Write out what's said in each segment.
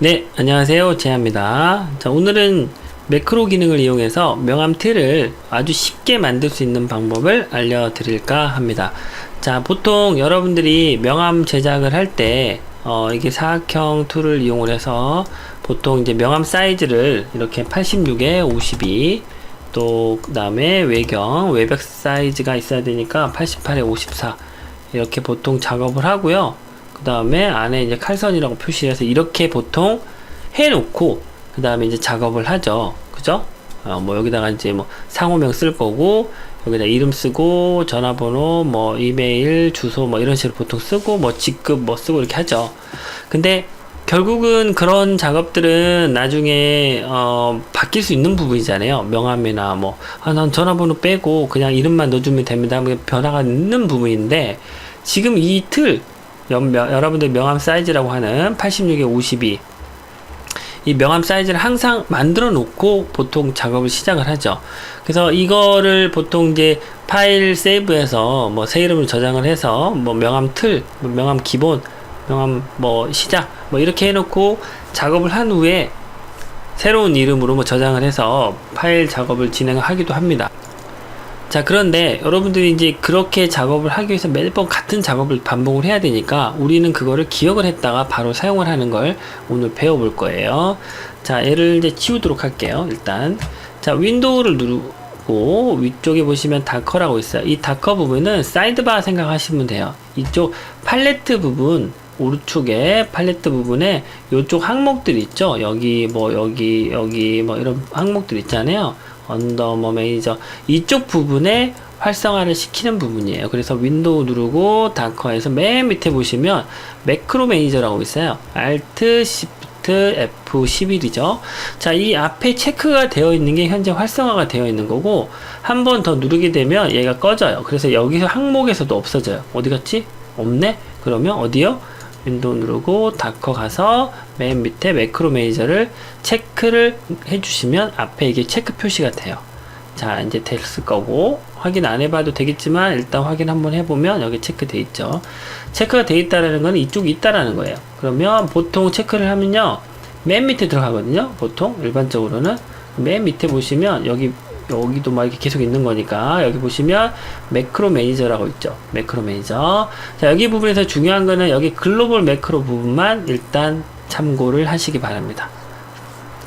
네, 안녕하세요. 제아입니다. 자, 오늘은 매크로 기능을 이용해서 명암 틀을 아주 쉽게 만들 수 있는 방법을 알려드릴까 합니다. 자, 보통 여러분들이 명암 제작을 할 때, 어, 이게 사각형 툴을 이용을 해서 보통 이제 명암 사이즈를 이렇게 86에 52, 또, 그 다음에 외경, 외벽 사이즈가 있어야 되니까 88에 54, 이렇게 보통 작업을 하고요. 그 다음에 안에 이제 칼선이라고 표시해서 이렇게 보통 해놓고 그 다음에 이제 작업을 하죠. 그죠? 어, 뭐 여기다가 이제 뭐 상호명 쓸 거고 여기다 이름 쓰고 전화번호 뭐 이메일 주소 뭐 이런 식으로 보통 쓰고 뭐 직급 뭐 쓰고 이렇게 하죠. 근데 결국은 그런 작업들은 나중에 어 바뀔 수 있는 부분이잖아요. 명함이나 뭐아난 전화번호 빼고 그냥 이름만 넣어주면 됩니다. 하면 변화가 있는 부분인데 지금 이 틀 여러분들 명함 사이즈라고 하는 86에 52 이 명함 사이즈를 항상 만들어 놓고 보통 작업을 시작을 하죠. 그래서 이거를 보통 이제 파일 세이브해서 뭐 새 이름을 저장을 해서 뭐 명함 틀, 뭐 명함 기본, 명함 뭐 시작 뭐 이렇게 해놓고 작업을 한 후에 새로운 이름으로 뭐 저장을 해서 파일 작업을 진행하기도 합니다. 자, 그런데 여러분들이 이제 그렇게 작업을 하기 위해서 매번 같은 작업을 반복을 해야 되니까 우리는 그거를 기억을 했다가 바로 사용을 하는 걸 오늘 배워볼 거예요. 자, 얘를 이제 지우도록 할게요. 일단. 자, 윈도우를 누르고 위쪽에 보시면 다커라고 있어요. 이 다커 부분은 사이드바 생각하시면 돼요. 이쪽 팔레트 부분 오른쪽에 팔레트 부분에 이쪽 항목들 있죠. 여기 뭐 여기 여기 뭐 이런 항목들 있잖아요. 언더 뭐 매니저 이쪽 부분에 활성화를 시키는 부분이에요. 그래서 윈도우 누르고 다커에서 맨 밑에 보시면 매크로 매니저라고 있어요. Alt Shift F11이죠. 자, 이 앞에 체크가 되어 있는 게 현재 활성화가 되어 있는 거고 한 번 더 누르게 되면 얘가 꺼져요. 그래서 여기서 항목에서도 없어져요. 어디 갔지? 없네? 그러면 어디요? 윈도우 누르고 닫커 가서 맨 밑에 매크로 매니저를 체크를 해주시면 앞에 이게 체크 표시가 돼요. 자 이제 됐을 거고 확인 안 해봐도 되겠지만 일단 확인 한번 해보면 여기 체크 돼 있죠. 체크가 돼 있다라는 건 이쪽이 있다라는 거예요. 그러면 보통 체크를 하면요 맨 밑에 들어가거든요. 보통 일반적으로는 맨 밑에 보시면 여기 여기도 막 이렇게 계속 있는 거니까 여기 보시면 매크로 매니저라고 있죠. 매크로 매니저. 자 여기 부분에서 중요한 거는 여기 글로벌 매크로 부분만 일단 참고를 하시기 바랍니다.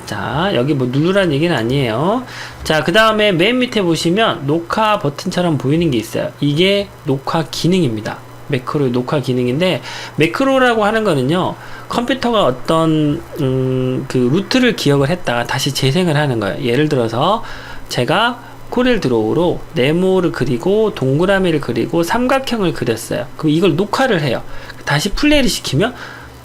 자 여기 뭐 누르란 얘기는 아니에요. 자 그 다음에 맨 밑에 보시면 녹화 버튼처럼 보이는 게 있어요. 이게 녹화 기능입니다. 매크로 녹화 기능인데 매크로라고 하는 거는요 컴퓨터가 어떤 음, 그 루트를 기억을 했다가 다시 재생을 하는 거예요. 예를 들어서 제가 코렐 드로우로 네모를 그리고 동그라미를 그리고 삼각형을 그렸어요. 그럼 이걸 녹화를 해요. 다시 플레이를 시키면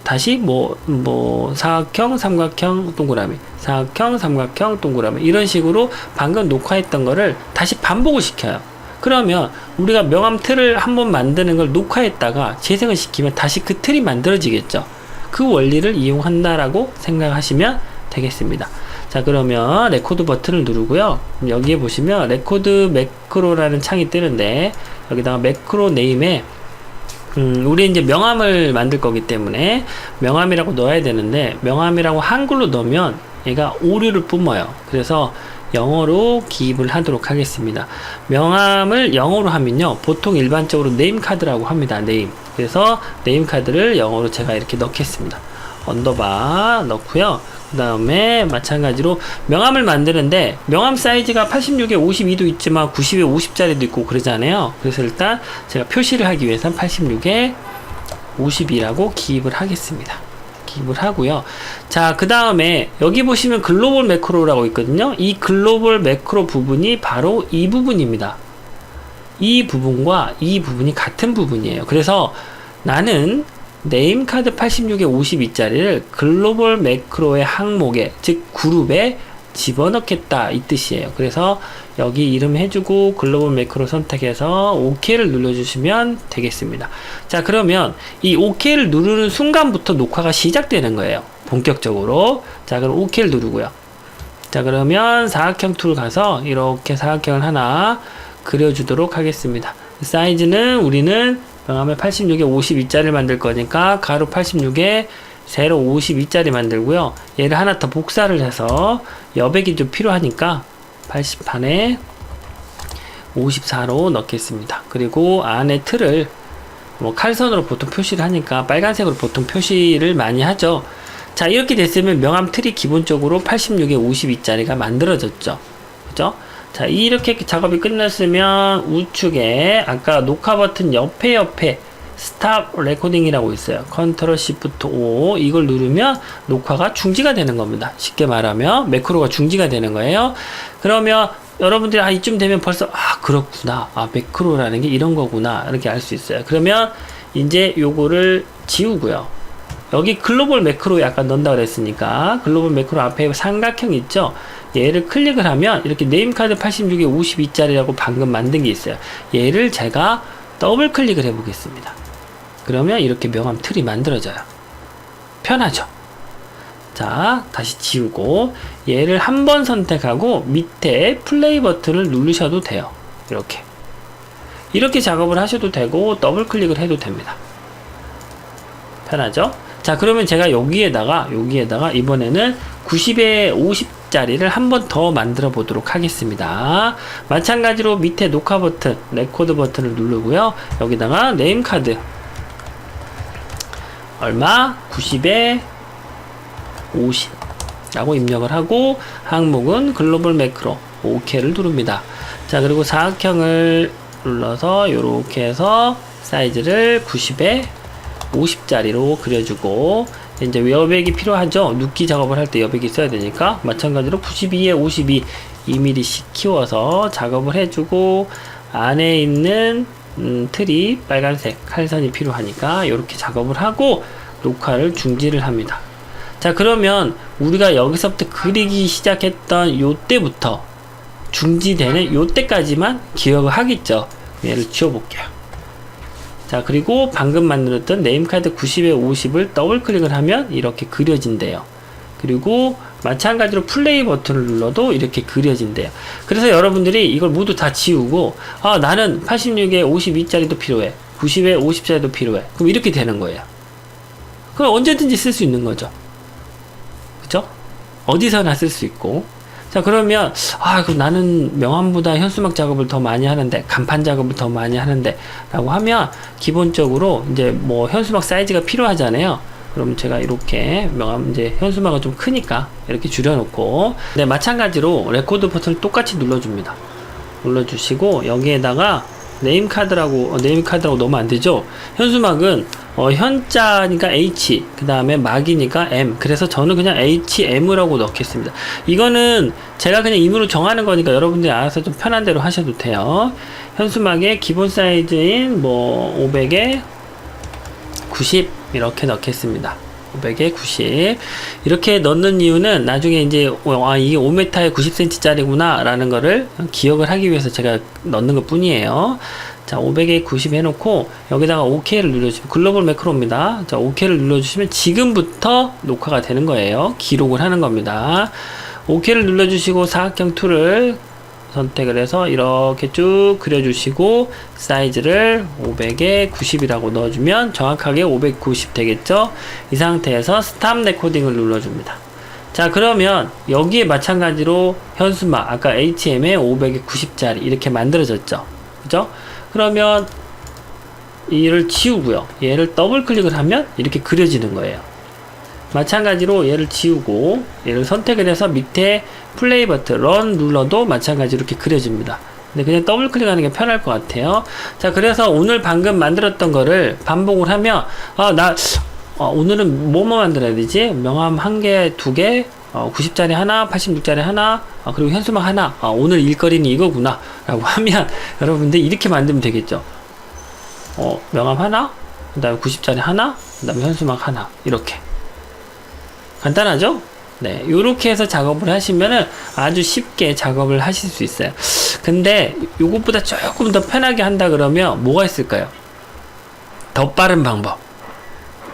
다시 뭐, 뭐, 사각형, 삼각형, 동그라미, 사각형, 삼각형, 동그라미. 이런 식으로 방금 녹화했던 거를 다시 반복을 시켜요. 그러면 우리가 명암 틀을 한번 만드는 걸 녹화했다가 재생을 시키면 다시 그 틀이 만들어지겠죠. 그 원리를 이용한다라고 생각하시면 되겠습니다. 자 그러면 레코드 버튼을 누르고요. 여기에 보시면 레코드 매크로라는 창이 뜨는데 여기다가 매크로 네임에 음, 우리 이제 명함을 만들 거기 때문에 명함이라고 넣어야 되는데 명함이라고 한글로 넣으면 얘가 오류를 뿜어요. 그래서 영어로 기입을 하도록 하겠습니다. 명함을 영어로 하면요 보통 일반적으로 네임 카드라고 합니다 네임. 그래서 네임 카드를 영어로 제가 이렇게 넣겠습니다 언더바 넣고요. 그 다음에 마찬가지로 명함을 만드는데 명함 사이즈가 86에 52도 있지만 90에 50짜리도 있고 그러잖아요. 그래서 일단 제가 표시를 하기 위해서는 86에 52라고 기입을 하겠습니다. 기입을 하고요. 자 그 다음에 여기 보시면 글로벌 매크로라고 있거든요. 이 글로벌 매크로 부분이 바로 이 부분입니다. 이 부분과 이 부분이 같은 부분이에요. 그래서 나는 네임카드 86에 52짜리를 글로벌 매크로의 항목에 즉 그룹에 집어넣겠다 이 뜻이에요. 그래서 여기 이름 해주고 글로벌 매크로 선택해서 OK를 눌러주시면 되겠습니다. 자 그러면 이 OK를 누르는 순간부터 녹화가 시작되는 거예요. 본격적으로. 자 그럼 OK를 누르고요. 자 그러면 사각형 툴 가서 이렇게 사각형을 하나 그려주도록 하겠습니다. 사이즈는 우리는 명함에 86에 52짜리를 만들 거니까 가로 86에 세로 52짜리 만들고요. 얘를 하나 더 복사를 해서 여백이 좀 필요하니까 80판에 54로 넣겠습니다. 그리고 안에 틀을 뭐 칼선으로 보통 표시를 하니까 빨간색으로 보통 표시를 많이 하죠. 자, 이렇게 됐으면 명암 틀이 기본적으로 86에 52짜리가 만들어졌죠. 그죠? 자, 이렇게 작업이 끝났으면 우측에 아까 녹화 버튼 옆에 옆에 스탑 레코딩이라고 있어요. 컨트롤 시프트 O 이걸 누르면 녹화가 중지가 되는 겁니다. 쉽게 말하면 매크로가 중지가 되는 거예요. 그러면 여러분들이 아 이쯤 되면 벌써 아 그렇구나. 아 매크로라는 게 이런 거구나. 이렇게 알 수 있어요. 그러면 이제 요거를 지우고요. 여기 글로벌 매크로 약간 넣는다 그랬으니까 글로벌 매크로 앞에 삼각형 있죠? 얘를 클릭을 하면 이렇게 네임카드 86에 52짜리라고 방금 만든 게 있어요. 얘를 제가 더블 클릭을 해 보겠습니다. 그러면 이렇게 명함 틀이 만들어져요. 편하죠? 자, 다시 지우고 얘를 한 번 선택하고 밑에 플레이 버튼을 누르셔도 돼요. 이렇게. 이렇게 작업을 하셔도 되고 더블 클릭을 해도 됩니다. 편하죠? 자, 그러면 제가 여기에다가 여기에다가 이번에는 90에 50 짜리를 한 번 더 만들어 보도록 하겠습니다. 마찬가지로 밑에 녹화 버튼, 레코드 버튼을 누르고요. 여기다가 네임 카드 얼마? 90에 50 라고 입력을 하고 항목은 글로벌 매크로 OK를 누릅니다. 자, 그리고 사각형을 눌러서 이렇게 해서 사이즈를 90에 50짜리로 그려주고 이제 여백이 필요하죠. 눕기 작업을 할 때 여백이 있어야 되니까 마찬가지로 92에 52 2mm씩 키워서 작업을 해주고 안에 있는 음, 틀이 빨간색 칼선이 필요하니까 이렇게 작업을 하고 녹화를 중지를 합니다. 자 그러면 우리가 여기서부터 그리기 시작했던 요때부터 중지되는 요때까지만 기억을 하겠죠. 얘를 지워볼게요. 자 그리고 방금 만들었던 네임카드 90에 50을 더블 클릭을 하면 이렇게 그려진대요. 그리고 마찬가지로 플레이 버튼을 눌러도 이렇게 그려진대요. 그래서 여러분들이 이걸 모두 다 지우고 아 나는 86에 52짜리도 필요해. 90에 50짜리도 필요해. 그럼 이렇게 되는 거예요. 그럼 언제든지 쓸 수 있는 거죠. 그죠 어디서나 쓸 수 있고 자 그러면 아 그럼 나는 명암보다 현수막 작업을 더 많이 하는데 간판 작업을 더 많이 하는데 라고 하면 기본적으로 이제 뭐 현수막 사이즈가 필요하잖아요. 그럼 제가 이렇게 명암 이제 현수막은 좀 크니까 이렇게 줄여놓고 네 마찬가지로 레코드 버튼을 똑같이 눌러줍니다. 눌러주시고 여기에다가 네임 카드라고 어, 네임 카드라고 넣으면 안 되죠? 현수막은 어, 현자니까 H 그 다음에 막이니까 M. 그래서 저는 그냥 HM이라고 넣겠습니다. 이거는 제가 그냥 임의로 정하는 거니까 여러분들이 알아서 좀 편한 대로 하셔도 돼요. 현수막의 기본 사이즈인 뭐 500에 90 이렇게 넣겠습니다. 500에 90 이렇게 넣는 이유는 나중에 이제 어, 아 이게 5m에 90cm 짜리구나 라는 거를 기억을 하기 위해서 제가 넣는 것 뿐이에요 자 500에 90 해놓고 여기다가 OK를 눌러주시면 글로벌 매크로입니다. 자 OK를 눌러주시면 지금부터 녹화가 되는 거예요. 기록을 하는 겁니다. OK를 눌러주시고 사각형 툴을 선택을 해서 이렇게 쭉 그려주시고 사이즈를 500에 90이라고 넣어주면 정확하게 590 되겠죠? 이 상태에서 스탑 레코딩을 눌러줍니다. 자 그러면 여기에 마찬가지로 현수막 아까 HM에 500에 90짜리 이렇게 만들어졌죠? 그죠 그러면 이를 지우고요 얘를 더블 클릭을 하면 이렇게 그려지는 거예요 마찬가지로 얘를 지우고 얘를 선택을 해서 밑에 플레이 버튼 런 눌러도 마찬가지로 이렇게 그려집니다. 근데 그냥 더블 클릭하는 게 편할 것 같아요. 자, 그래서 오늘 방금 만들었던 거를 반복을 하면 아, 나 어, 오늘은 뭐뭐 만들어야 되지? 명함 한 개, 두 개, 어, 90짜리 하나, 86짜리 하나, 어, 그리고 현수막 하나. 아, 오늘 일거리는 이거구나. 라고 하면 여러분들 이렇게 만들면 되겠죠. 어, 명함 하나, 그 다음에 90짜리 하나, 그 다음에 현수막 하나. 이렇게. 간단하죠? 네, 요렇게 해서 작업을 하시면은 아주 쉽게 작업을 하실 수 있어요. 근데 요것보다 조금 더 편하게 한다 그러면 뭐가 있을까요? 더 빠른 방법.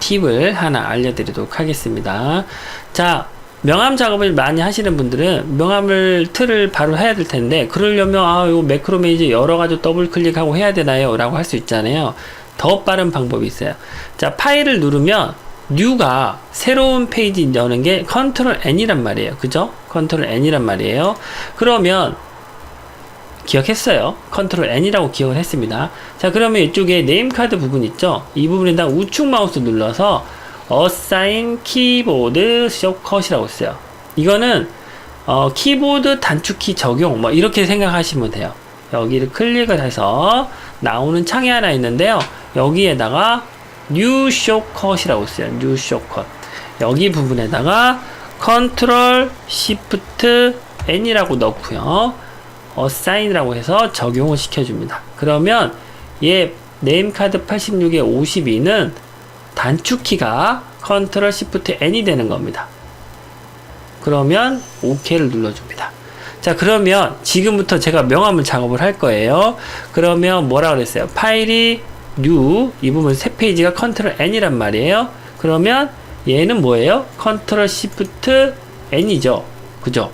팁을 하나 알려드리도록 하겠습니다. 자, 명암 작업을 많이 하시는 분들은 명암을 틀을 바로 해야 될 텐데 그러려면 아, 요 매크로 메이저 여러 가지 더블 클릭하고 해야 되나요? 라고 할 수 있잖아요. 더 빠른 방법이 있어요. 자, 파일을 누르면 뉴가 새로운 페이지 여는 게 컨트롤 N이란 말이에요. 그죠? 컨트롤 N이란 말이에요. 그러면 기억했어요. 컨트롤 N이라고 기억을 했습니다. 자, 그러면 이쪽에 네임 카드 부분 있죠? 이 부분에다 우측 마우스 눌러서 Assign Keyboard Shortcut이라고 있어요. 이거는 어, 키보드 단축키 적용 뭐 이렇게 생각하시면 돼요. 여기를 클릭을 해서 나오는 창이 하나 있는데요. 여기에다가 New Shortcut이라고 있어요. New Shortcut. 여기 부분에다가 Ctrl Shift N이라고 넣고요. 어사인이라고 해서 적용을 시켜줍니다. 그러면 얘 네임카드 86의 52는 단축키가 Ctrl Shift N이 되는 겁니다. 그러면 OK를 눌러줍니다. 자, 그러면 지금부터 제가 명함을 작업을 할 거예요. 그러면 뭐라 그랬어요? 파일이 new 이 부분 새 페이지가 Ctrl N이란 말이에요. 그러면 얘는 뭐예요? Ctrl Shift N이죠. 그죠?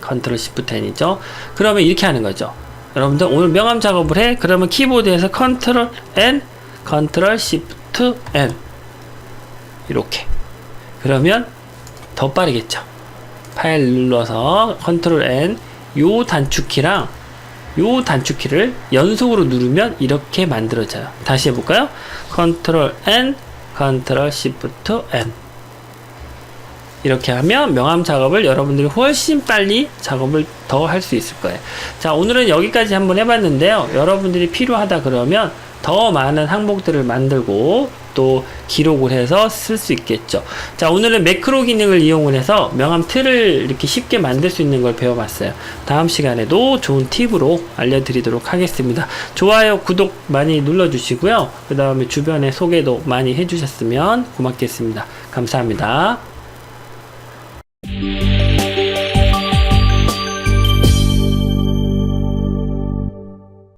컨트롤 시프트 N이죠. 그러면 이렇게 하는 거죠. 여러분들 오늘 명함 작업을 해. 그러면 키보드에서 컨트롤 N, 컨트롤 시프트 N 이렇게. 그러면 더 빠르겠죠. 파일 눌러서 컨트롤 N 요 단축키랑 요 단축키를 연속으로 누르면 이렇게 만들어져요. 다시 해볼까요? 컨트롤 N, 컨트롤 시프트 N 이렇게 하면 명함 작업을 여러분들이 훨씬 빨리 작업을 더 할 수 있을 거예요. 자, 오늘은 여기까지 한번 해봤는데요. 여러분들이 필요하다 그러면 더 많은 항목들을 만들고 또 기록을 해서 쓸 수 있겠죠. 자, 오늘은 매크로 기능을 이용을 해서 명함 틀을 이렇게 쉽게 만들 수 있는 걸 배워봤어요. 다음 시간에도 좋은 팁으로 알려드리도록 하겠습니다. 좋아요, 구독 많이 눌러주시고요. 그 다음에 주변에 소개도 많이 해주셨으면 고맙겠습니다. 감사합니다.